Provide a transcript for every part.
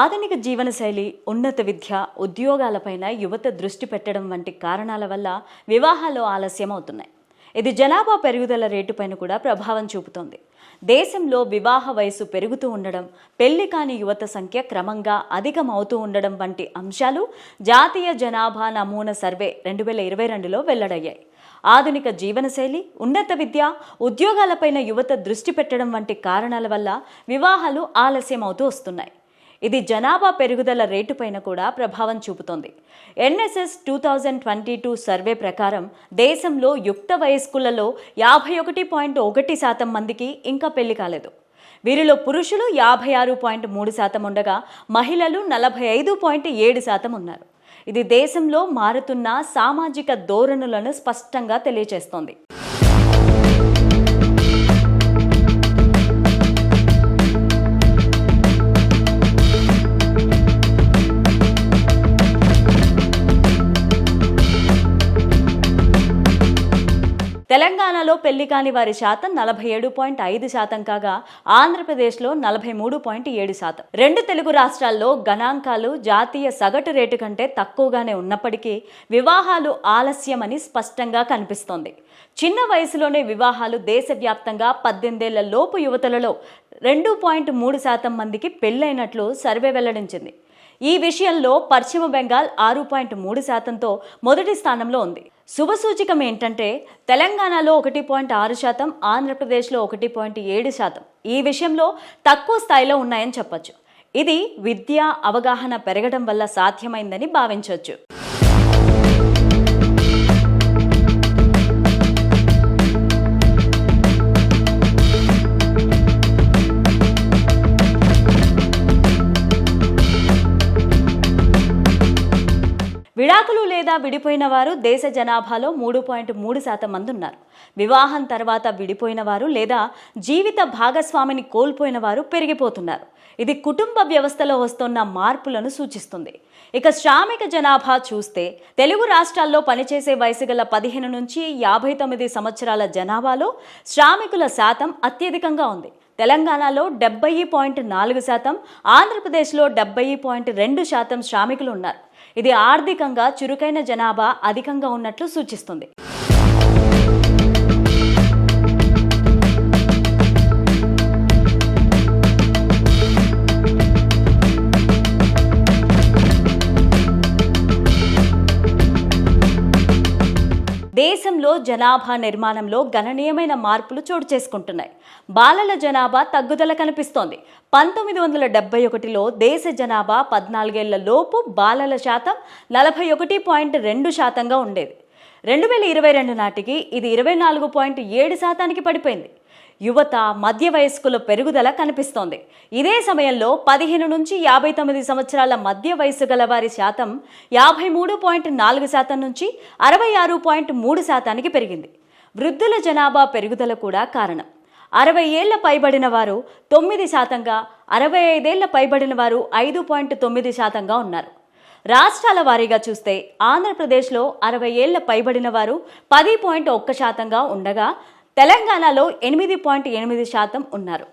ఆధునిక జీవనశైలి ఉన్నత విద్య ఉద్యోగాలపైన యువత దృష్టి పెట్టడం వంటి కారణాల వల్ల వివాహాలు ఆలస్యం అవుతున్నాయి ఇది జనాభా పెరుగుదల రేటుపైన కూడా ప్రభావం చూపుతోంది. దేశంలో వివాహ వయసు పెరుగుతూ ఉండడం పెళ్ళి కాని యువత సంఖ్య క్రమంగా అధికమవుతూ ఉండడం వంటి అంశాలు జాతీయ జనాభా నమూనా సర్వే రెండు వేల ఇరవై రెండులో వెల్లడయ్యాయి. ఆధునిక జీవనశైలి ఉన్నత విద్య ఉద్యోగాలపైన యువత దృష్టి పెట్టడం వంటి కారణాల వల్ల వివాహాలు ఆలస్యం అవుతూ వస్తున్నాయి. ఇది జనాభా పెరుగుదల రేటుపైన కూడా ప్రభావం చూపుతోంది. NSS two thousand twenty two survey ప్రకారం దేశంలో యుక్త వయస్కులలో యాభై ఒకటి పాయింట్ ఒకటి శాతం మందికి ఇంకా పెళ్ళి కాలేదు. వీరిలో పురుషులు యాభై ఆరు పాయింట్ మూడు శాతం ఉండగా మహిళలు నలభై ఐదు పాయింట్ ఏడు శాతం ఉన్నారు. ఇది దేశంలో మారుతున్న సామాజిక ధోరణులను స్పష్టంగా తెలియజేస్తోంది తెలంగాణలో పెళ్ళి కాని వారి శాతం నలభై ఏడు పాయింట్ ఐదు శాతం కాగా ఆంధ్రప్రదేశ్లో నలభై మూడు పాయింట్ ఏడు శాతం. రెండు తెలుగు రాష్ట్రాల్లో గణాంకాలు జాతీయ సగటు రేటు కంటే తక్కువగానే ఉన్నప్పటికీ వివాహాలు ఆలస్యమని స్పష్టంగా కనిపిస్తోంది. చిన్న వయసులోనే వివాహాలు దేశవ్యాప్తంగా పద్దెనిమిదేళ్ళ లోపు యువతలలో రెండు పాయింట్ మూడు శాతం మందికి పెళ్ళైనట్లు సర్వే వెల్లడించింది. ఈ విషయంలో పశ్చిమ బెంగాల్ ఆరు పాయింట్ మూడు శాతంతో మొదటి స్థానంలో ఉంది. శుభసూచకం ఏంటంటే తెలంగాణలో ఒకటి పాయింట్ ఆరు శాతం ఆంధ్రప్రదేశ్లో ఒకటి పాయింట్ ఏడు శాతం. ఈ విషయంలో తక్కువ స్థాయిలో ఉన్నాయని చెప్పచ్చు. ఇది విద్య అవగాహన పెరగడం వల్ల సాధ్యమైందని భావించవచ్చు విడాకులు లేదా విడిపోయిన వారు దేశ జనాభాలో మూడు పాయింట్ మూడు శాతం మంది ఉన్నారు. వివాహం తర్వాత విడిపోయిన వారు లేదా జీవిత భాగస్వామిని కోల్పోయిన వారు పెరిగిపోతున్నారు. ఇది కుటుంబ వ్యవస్థలో వస్తున్న మార్పులను సూచిస్తుంది. ఇక శ్రామిక జనాభా చూస్తే తెలుగు రాష్ట్రాల్లో పనిచేసే వయసు గల పదిహేను నుంచి యాభై తొమ్మిది సంవత్సరాల జనాభాలో శ్రామికుల శాతం అత్యధికంగా ఉంది. తెలంగాణలో డెబ్బై పాయింట్ నాలుగు శాతం ఆంధ్రప్రదేశ్లో డెబ్బై పాయింట్ రెండు శాతం శ్రామికులు ఉన్నారు. ఇది ఆర్థికంగా చురుకైన జనాభా అధికంగా ఉన్నట్లు సూచిస్తుంది. దేశంలో జనాభా నిర్మాణంలో గణనీయమైన మార్పులు చోటు చేసుకుంటున్నాయి. బాలల జనాభా తగ్గుదల కనిపిస్తోంది. పంతొమ్మిది వందల డెబ్బై ఒకటిలో దేశ జనాభా పద్నాలుగేళ్ళ లోపు బాలల శాతం నలభై ఒకటి పాయింట్ రెండు శాతంగా ఉండేది. రెండు వేల ఇరవై రెండు నాటికి ఇది ఇరవై నాలుగు పాయింట్ ఏడు శాతానికి పడిపోయింది. యువత మధ్య వయస్కుల పెరుగుదల కనిపిస్తోంది. ఇదే సమయంలో పదిహేను నుంచి యాభై తొమ్మిది సంవత్సరాల మధ్య వయసు గల వారి శాతం యాభై మూడు పాయింట్ నాలుగు శాతం నుంచి అరవై ఆరు పాయింట్ మూడు శాతానికి పెరిగింది. వృద్ధుల జనాభా పెరుగుదల కూడా కారణం. అరవై ఏళ్ళ పైబడిన వారు తొమ్మిది శాతంగా అరవై ఐదేళ్ళ పైబడిన వారు ఐదు పాయింట్ తొమ్మిది శాతంగా ఉన్నారు. రాష్ట్రాల వారీగా చూస్తే ఆంధ్రప్రదేశ్లో అరవై ఏళ్ళ పైబడిన వారు పది పాయింట్ ఒక్క శాతంగా ఉండగా తెలంగాణలో ఎనిమిది పాయింట్ ఎనిమిది శాతం ఉన్నారు.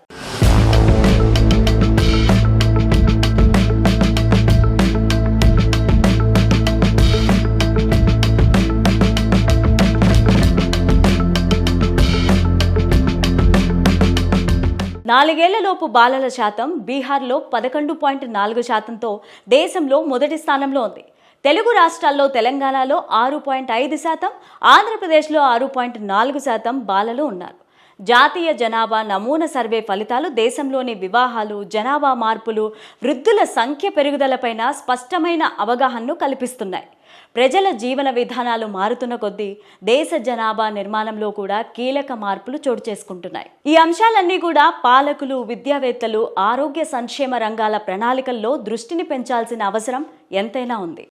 నాలుగేళ్ళలోపు బాలల శాతం బీహార్లో పదకొండు పాయింట్ నాలుగు శాతంతో దేశంలో మొదటి స్థానంలో ఉంది. తెలుగు రాష్ట్రాల్లో తెలంగాణలో ఆరు పాయింట్ ఐదు శాతం ఆంధ్రప్రదేశ్లో ఆరు పాయింట్ నాలుగు శాతం బాలలు ఉన్నారు. జాతీయ జనాభా నమూనా సర్వే ఫలితాలు దేశంలోని వివాహాలు జనాభా మార్పులు వృద్ధుల సంఖ్య పెరుగుదలపైన స్పష్టమైన అవగాహనను కల్పిస్తున్నాయి. ప్రజల జీవన విధానాలు మారుతున్న కొద్దీ దేశ జనాభా నిర్మాణంలో కూడా కీలక మార్పులు చోటు చేసుకుంటున్నాయి. ఈ అంశాలన్నీ కూడా పాలకులు విద్యావేత్తలు ఆరోగ్య సంక్షేమ రంగాల ప్రణాళికల్లో దృష్టిని పెంచాల్సిన అవసరం ఎంతైనా ఉంది.